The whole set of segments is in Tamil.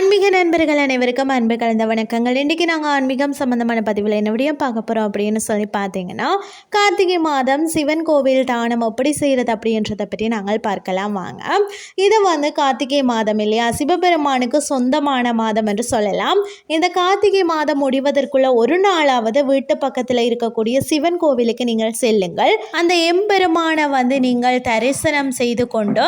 ஆன்மீக நண்பர்கள் அனைவருக்கும் அன்பு கலந்த வணக்கங்கள். இன்றைக்கி நாங்கள் ஆன்மீகம் சம்மந்தமான பதிவில் என்ன பார்க்க போகிறோம் அப்படின்னு சொல்லி பார்த்தீங்கன்னா கார்த்திகை மாதம் சிவன் கோவில் தானம் எப்படி செய்கிறது அப்படின்றத பற்றி நாங்கள் பார்க்கலாம் வாங்க. இது வந்து கார்த்திகை மாதம் இல்லையா? சிவபெருமானுக்கு சொந்தமான மாதம் என்று சொல்லலாம். இந்த கார்த்திகை மாதம் முடிவதற்குள்ள ஒரு நாளாவது வீட்டு பக்கத்தில் இருக்கக்கூடிய சிவன் கோவிலுக்கு நீங்கள் செல்லுங்கள். அந்த எம்பெருமானை வந்து நீங்கள் தரிசனம் செய்து கொண்டு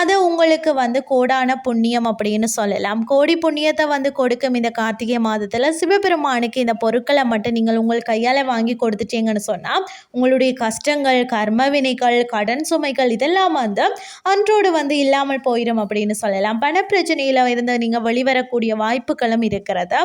அது உங்களுக்கு வந்து கோடான புண்ணியம் அப்படின்னு சொல்லலாம். கோடி புண்ணியத்தை வந்து கொடுக்கும் இந்த கார்த்திகை மாதத்தில் சிவபெருமானுக்கு இந்த பொருட்களை மட்டும் நீங்கள் உங்கள் கையால் வாங்கி கொடுத்துட்டீங்கன்னு சொன்னால் உங்களுடைய கஷ்டங்கள் கர்ம வினைகள் கடன் சுமைகள் இதெல்லாம் வந்து அன்றோடு வந்து இல்லாமல் போயிடும் அப்படின்னு சொல்லலாம். பணப்பிரச்சனையில் இருந்து நீங்கள் வெளிவரக்கூடிய வாய்ப்புகளும் இருக்கிறது.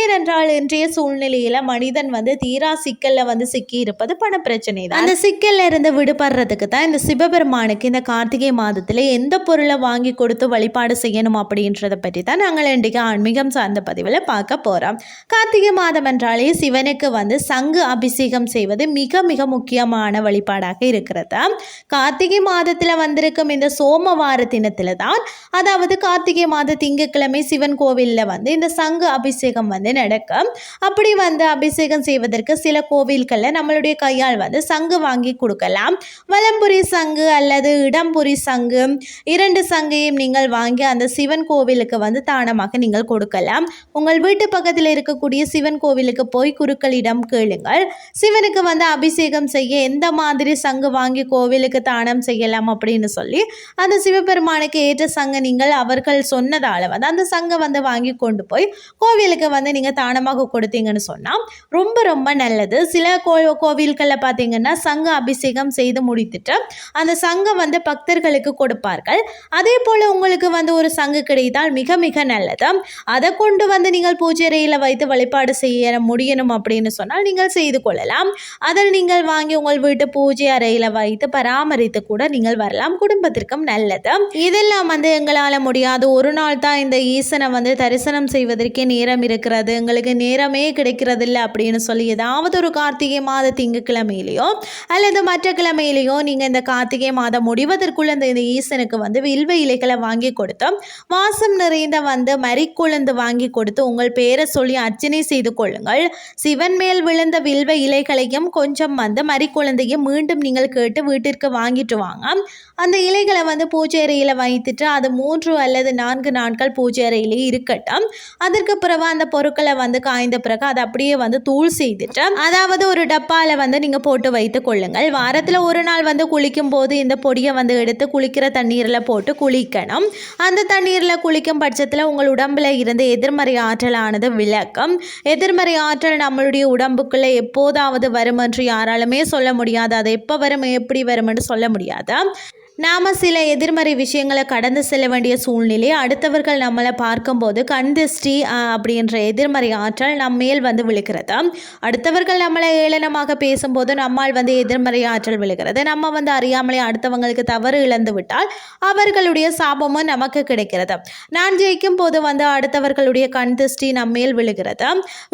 ஏனென்றால் இன்றைய சூழ்நிலையில் மனிதன் வந்து தீரா சிக்கலில் வந்து சிக்கி இருப்பது பணப்பிரச்சனை தான் அந்த சிக்கல்ல இருந்து விடுபடுறதுக்கு தான் இந்த சிவபெருமானுக்கு இந்த கார்த்திகை மாதத்தில் எந்த பொருளை வாங்கி கொடுத்து வழிபாடு செய்யணும் அப்படின்றத பற்றி தான் நாங்கள் இன்றைக்கு ஆன்மீகம் சார்ந்த பதிவில் பார்க்க போகிறோம் கார்த்திகை மாதம் என்றாலே சிவனுக்கு வந்து சங்கு அபிஷேகம் செய்வது மிக மிக முக்கியமான வழிபாடாக இருக்கிறது. கார்த்திகை மாதத்தில் வந்திருக்கும் இந்த சோமவார தினத்தில் தான் அதாவது கார்த்திகை மாத திங்கட்கிழமை சிவன் கோவிலில் வந்து இந்த சங்கு அபிஷேகம் வந்து நடக்கும். அப்படி வந்து அபிஷேகம் செய்வதற்கு சில கோவில்களில் நம்மளுடைய கையால் வந்து சங்கு வாங்கி கொடுக்கலாம். வலம்புரி சங்கு அல்லது இடம்புரி சங்கு இரண்டு சங்கையும் நீங்கள் வாங்கி அந்த சிவன் கோவிலுக்கு வந்து தானமாக நீங்கள் கொடுக்கலாம். உங்கள் வீட்டு பக்கத்தில் இருக்கக்கூடிய சிவன் கோவிலுக்கு போய் குருக்களிடம் கேளுங்கள். சிவனுக்கு வந்து அபிஷேகம் செய்ய எந்த மாதிரி சங்கு வாங்கி கோவிலுக்கு தானம் செய்யலாம் அப்படின்னு சொல்லி அந்த சிவபெருமானுக்கு ஏற்ற சங்க நீங்கள் அவர்கள் சொன்னதால் வந்து அந்த சங்கை வந்து வாங்கி கொண்டு போய் கோவிலுக்கு வந்து நீங்கள் தானமாக கொடுத்தீங்கன்னு சொன்னால் ரொம்ப ரொம்ப நல்லது. சில கோ கோவில்களில் பார்த்தீங்கன்னா சங்க அபிஷேகம் செய்து முடித்துட்டு அந்த சங்கம் வந்து பக்தர்களுக்கு கொடுப்பார்கள். அதே போல் உங்களுக்கு வந்து ஒரு சங்கு கிடைத்தால் மிக மிக நல்லது. அதை கொண்டு வந்து நீங்கள் பூஜை அறையில் வைத்து வழிபாடு செய்ய முடியணும் அப்படின்னு சொன்னால் நீங்கள் செய்து கொள்ளலாம். அதில் நீங்கள் வாங்கி உங்கள் வீட்டு பூஜை அறையில் வைத்து பராமரித்து கூட நீங்கள் வரலாம். குடும்பத்திற்கும் நல்லது. இதெல்லாம் வந்து எங்களால் முடியாது. ஒரு நாள் தான் இந்த ஈசனை வந்து தரிசனம் செய்வதற்கே நேரம் இருக்கிறது. எங்களுக்கு நேரமே கிடைக்கிறதில்ல அப்படின்னு சொல்லி ஏதாவது ஒரு கார்த்திகை மாத திங்கக்கிழமையிலையோ அல்லது மற்ற கிழமையிலையோ நீங்கள் இந்த கார்த்திகை மாதம் முடிவதற்குள்ள இந்த இந்த ஈசனுக்கு வந்து வில்வ இலைகளை வாங்கி கொடுத்தோம் வாசம் நிறைந்த வந்து மறிக்குழுந்து வாங்கி கொடுத்து உங்கள் பேரை சொல்லி அர்ச்சனை செய்து கொள்ளுங்கள். சிவன் மேல் விழுந்த வில்வ இலைகளையும் கொஞ்சம் வந்து மறிக்குழந்தையும் மீண்டும் நீங்கள் கேட்டு வீட்டிற்கு வாங்கிட்டு வாங்க. அந்த இலைகளை வந்து பூஜை அறையில் வைத்துட்டு அது மூன்று அல்லது நான்கு நாட்கள் பூஜை அறையிலே இருக்கட்டும். அதற்கு பிறகு அந்த பொருட்களை வந்து காய்ந்த பிறகு அதை அப்படியே வந்து தூள் செய்துட்டு அதாவது ஒரு டப்பாவில் வந்து நீங்கள் போட்டு வைத்து கொள்ளுங்கள். வாரத்தில் ஒரு நாள் வந்து குளிக்கும் போது இந்த பொடியை வந்து எடுத்து குளிக்கிற தண்ணீரில் போட்டு குளிக்கணும். அந்த தண்ணீரில் குளிக்கும் பட்சத்தில் உங்கள் உடம்பில் இருந்து எதிர்மறை ஆற்றலானது விளக்கம் எதிர்மறை ஆற்றல் நம்மளுடைய உடம்புக்குள்ளே எப்போதாவது வரும் என்று யாராலுமே சொல்ல முடியாது. அது எப்போ வரும் எப்படி வரும் என்று சொல்ல முடியாது? நாம் சில எதிர்மறை விஷயங்களை கடந்து செல்ல வேண்டிய சூழ்நிலை அடுத்தவர்கள் நம்மளை பார்க்கும்போது கண்திஷ்டி அப்படின்ற எதிர்மறை ஆற்றல் நம்ம மேல் வந்து விழுகிறது. அடுத்தவர்கள் நம்மளை ஏளனமாக பேசும்போது நம்மால் வந்து எதிர்மறை ஆற்றல் விழுகிறது. நம்ம வந்து அறியாமலே அடுத்தவங்களுக்கு தவறு இழந்து விட்டால் அவர்களுடைய சாபமும் நமக்கு கிடைக்கிறது. நான் ஜெயிக்கும் போது வந்து அடுத்தவர்களுடைய கண் திருஷ்டி நம்ம மேல் விழுகிறது.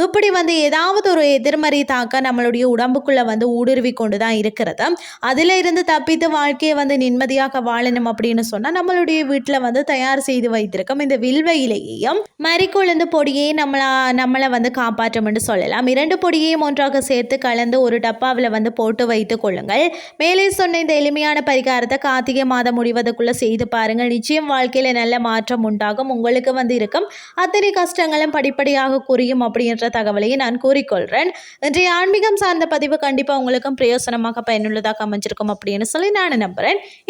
இப்படி வந்து ஏதாவது ஒரு எதிர்மறை தாக்க நம்மளுடைய உடம்புக்குள்ளே வந்து ஊடுருவி கொண்டு தான் இருக்கிறது. அதில் இருந்து தப்பித்து வாழ்க்கையை வந்து நிம்மதியாக வாழணும் அப்படின்னு சொன்னால் நம்மளுடைய வீட்டில் வந்து தயார் செய்து வைத்திருக்கோம் இந்த வில்வ இலையையும் மறிக்கொழுந்து பொடியை நம்மளை நம்மளை வந்து காப்பாற்றும் என்று சொல்லலாம். இரண்டு பொடியையும் ஒன்றாக சேர்த்து கலந்து ஒரு டப்பாவில் வந்து போட்டு வைத்துக் கொள்ளுங்கள். மேலே சொன்ன இந்த எளிமையான பரிகாரத்தை கார்த்திகை மாதம் முடிவதற்குள்ள செய்து பாருங்கள். நிச்சயம் வாழ்க்கையில் நல்ல மாற்றம் உண்டாகும். உங்களுக்கு வந்து இருக்கும். அத்தனை கஷ்டங்களும் படிப்படியாக குறையும் அப்படின்ற தகவலையும் நான் கூறிக்கொள்கிறேன் இன்றைய ஆன்மீகம் சார்ந்த பதிவு கண்டிப்பாக உங்களுக்கும் பிரயோசனமாக பயனுள்ளதாக அமைஞ்சிருக்கும் அப்படின்னு சொல்லி நான் நம்புகிறேன்